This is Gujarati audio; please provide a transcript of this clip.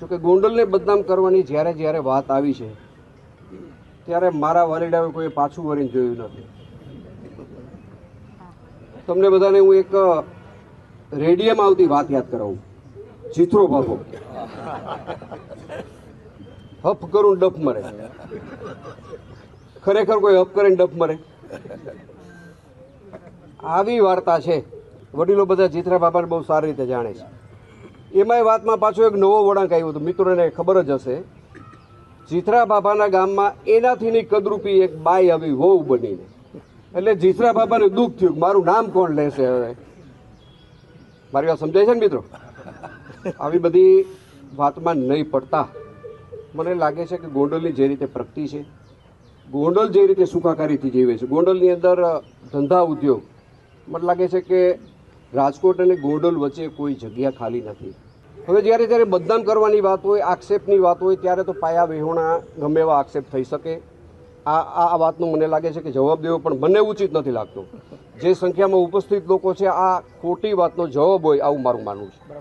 જોકે ગોંડલને બદનામ કરવાની જ્યારે જ્યારે વાત આવી છે, ત્યારે મારા વાલીડાએ કોઈ પાછું વળીને જોયું નથી. તમને બધાને હું એક રેડિયમ આવતી વાત યાદ કરાવું. ચિત્રો ભાગો હફ કરું ડફ મરે. ખરેખર કોઈ હફ કરે ડફ મરે. આવી વાર્તા છે. વડીલો બધા ચિત્રા બાબાને બહુ સારી રીતે જાણે છે. એમાંય વાતમાં પાછો એક નવો વળાંક આવ્યો હતો. મિત્રોને ખબર જ હશે. જીથરા બાબાના ગામમાં એનાથીની કદરૂપી એક બાઈ આવી વહુ બનીને. એટલે જીથરા બાબાને દુઃખ થયું મારું નામ કોણ લેશે હવે? મારી વાત સમજાય છે ને મિત્રો? આવી બધી વાતમાં નહીં પડતા. મને લાગે છે કે ગોંડલની જે રીતે પ્રગતિ છે, ગોંડલ જે રીતે સુખાકારીથી જીવે છે, ગોંડલની અંદર ધંધા ઉદ્યોગ, મને લાગે છે કે રાજકોટ અને ગોંડલ વચ્ચે કોઈ જગ્યા ખાલી નથી. હવે જ્યારે જ્યારે બદનામ કરવાની વાત હોય, આક્ષેપની વાત હોય, ત્યારે તો પાયા વિહોણા ગમે એવા આક્ષેપ થઈ શકે. આ આ વાતનું મને લાગે છે કે જવાબ દેવો પણ મને ઉચિત નથી લાગતો. જે સંખ્યામાં ઉપસ્થિત લોકો છે, આ ખોટી વાતનો જવાબ હોય, આવું મારું માનવું છે.